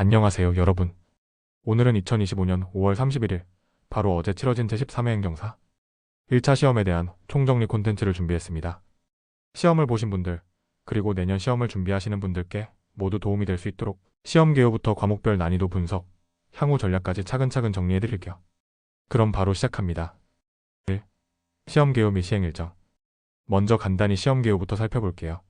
안녕하세요, 여러분. 오늘은 2025년 5월 31일, 바로 어제 치러진 제13회 행정사 1차 시험에 대한 총정리 콘텐츠를 준비했습니다. 시험을 보신 분들, 그리고 내년 시험을 준비하시는 분들께 모두 도움이 될 수 있도록 시험 개요부터 과목별 난이도 분석, 향후 전략까지 차근차근 정리해 드릴게요. 그럼 바로 시작합니다. 1. 시험 개요 및 시행 일정. 먼저 간단히 시험 개요부터 살펴볼게요.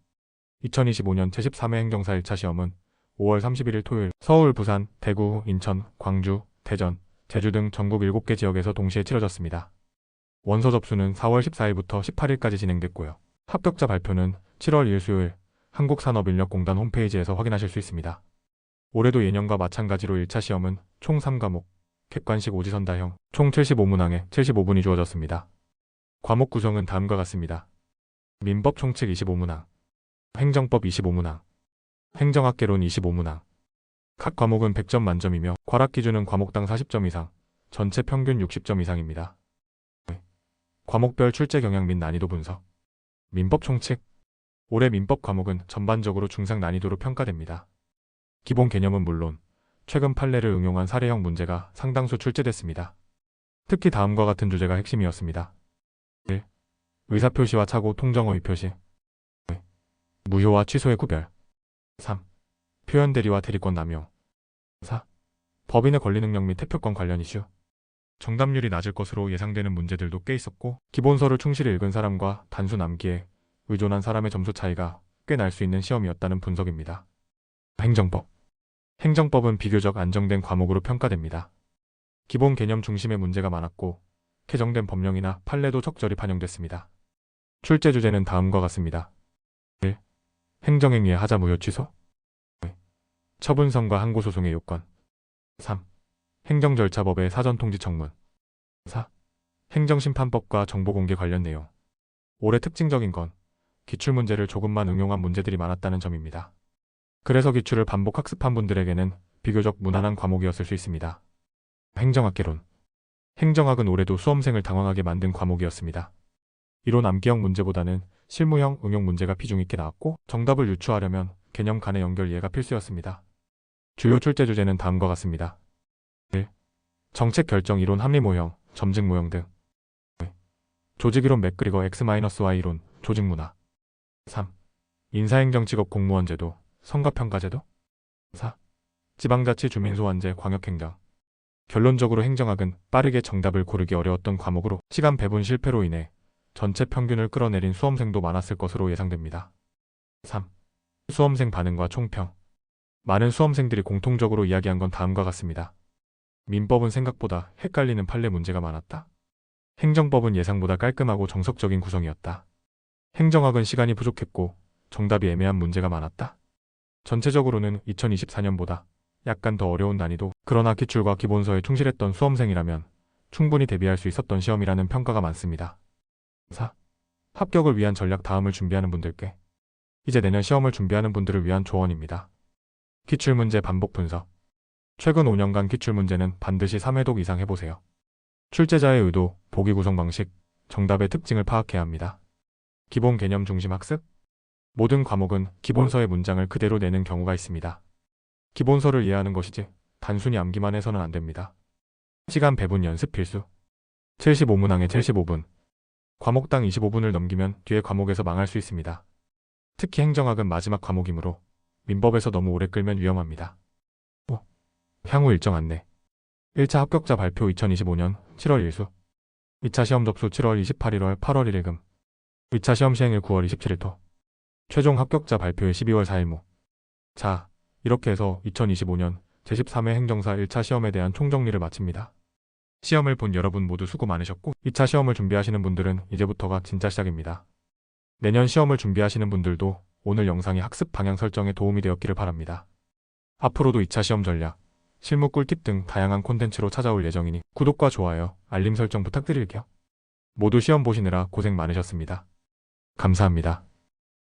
2025년 제13회 행정사 1차 시험은 5월 31일 토요일 서울, 부산, 대구, 인천, 광주, 대전, 제주 등 전국 7개 지역에서 동시에 치러졌습니다. 원서 접수는 4월 14일부터 18일까지 진행됐고요. 합격자 발표는 7월 1일 수요일 한국산업인력공단 홈페이지에서 확인하실 수 있습니다. 올해도 예년과 마찬가지로 1차 시험은 총 3과목, 객관식 오지선 다형, 총 75문항에 75분이 주어졌습니다. 과목 구성은 다음과 같습니다. 민법 총칙 25문항, 행정법 25문항, 행정학개론 25문항. 각 과목은 100점 만점이며 과락 기준은 과목당 40점 이상, 전체 평균 60점 이상입니다. 과목별 출제 경향 및 난이도 분석. 민법 총칙. 올해 민법 과목은 전반적으로 중상 난이도로 평가됩니다. 기본 개념은 물론 최근 판례를 응용한 사례형 문제가 상당수 출제됐습니다. 특히 다음과 같은 주제가 핵심이었습니다. 1. 의사표시와 착오 통정어휘 표시 2. 무효와 취소의 구별 3. 표현 대리와 대리권 남용 4. 법인의 권리 능력 및 태표권 관련 이슈 정답률이 낮을 것으로 예상되는 문제들도 꽤 있었고 기본서를 충실히 읽은 사람과 단순 암기에 의존한 사람의 점수 차이가 꽤 날 수 있는 시험이었다는 분석입니다. 행정법 행정법은 비교적 안정된 과목으로 평가됩니다. 기본 개념 중심의 문제가 많았고 개정된 법령이나 판례도 적절히 반영됐습니다. 출제 주제는 다음과 같습니다. 1. 행정행위의 하자 무효 취소 2. 처분선과 항고소송의 요건 3. 행정절차법의 사전통지 청문 4. 행정심판법과 정보공개 관련 내용 올해 특징적인 건 기출문제를 조금만 응용한 문제들이 많았다는 점입니다. 그래서 기출을 반복 학습한 분들에게는 비교적 무난한 과목이었을 수 있습니다. 행정학개론 행정학은 올해도 수험생을 당황하게 만든 과목이었습니다. 이론 암기형 문제보다는 실무형 응용 문제가 비중 있게 나왔고 정답을 유추하려면 개념 간의 연결 이해가 필수였습니다. 주요 출제 주제는 다음과 같습니다. 1. 정책 결정 이론 합리 모형, 점증 모형 등 2. 조직 이론 맥그리거 X-Y 이론, 조직 문화 3. 인사행정 직업 공무원 제도, 성과평가 제도 4. 지방자치 주민소환제 광역행정 결론적으로 행정학은 빠르게 정답을 고르기 어려웠던 과목으로 시간 배분 실패로 인해 전체 평균을 끌어내린 수험생도 많았을 것으로 예상됩니다. 3. 수험생 반응과 총평 많은 수험생들이 공통적으로 이야기한 건 다음과 같습니다. 민법은 생각보다 헷갈리는 판례 문제가 많았다. 행정법은 예상보다 깔끔하고 정석적인 구성이었다. 행정학은 시간이 부족했고 정답이 애매한 문제가 많았다. 전체적으로는 2024년보다 약간 더 어려운 난이도, 그러나 기출과 기본서에 충실했던 수험생이라면 충분히 대비할 수 있었던 시험이라는 평가가 많습니다. 4. 합격을 위한 전략 다음을 준비하는 분들께 이제 내년 시험을 준비하는 분들을 위한 조언입니다. 기출문제 반복 분석 최근 5년간 기출문제는 반드시 3회독 이상 해보세요. 출제자의 의도, 보기 구성 방식, 정답의 특징을 파악해야 합니다. 기본 개념 중심 학습 모든 과목은 기본서의 문장을 그대로 내는 경우가 있습니다. 기본서를 이해하는 것이지 단순히 암기만 해서는 안 됩니다. 시간 배분 연습 필수 75문항에 75분 과목당 25분을 넘기면 뒤에 과목에서 망할 수 있습니다. 특히 행정학은 마지막 과목이므로 민법에서 너무 오래 끌면 위험합니다. 5. 향후 일정 안내 1차 합격자 발표 2025년 7월 1수 2차 시험 접수 7월 28일 8월 1일 금 2차 시험 시행일 9월 27일 토 최종 합격자 발표일 12월 4일 모 자, 이렇게 해서 2025년 제13회 행정사 1차 시험에 대한 총정리를 마칩니다. 시험을 본 여러분 모두 수고 많으셨고 2차 시험을 준비하시는 분들은 이제부터가 진짜 시작입니다. 내년 시험을 준비하시는 분들도 오늘 영상이 학습 방향 설정에 도움이 되었기를 바랍니다. 앞으로도 2차 시험 전략, 실무 꿀팁 등 다양한 콘텐츠로 찾아올 예정이니 구독과 좋아요, 알림 설정 부탁드릴게요. 모두 시험 보시느라 고생 많으셨습니다. 감사합니다.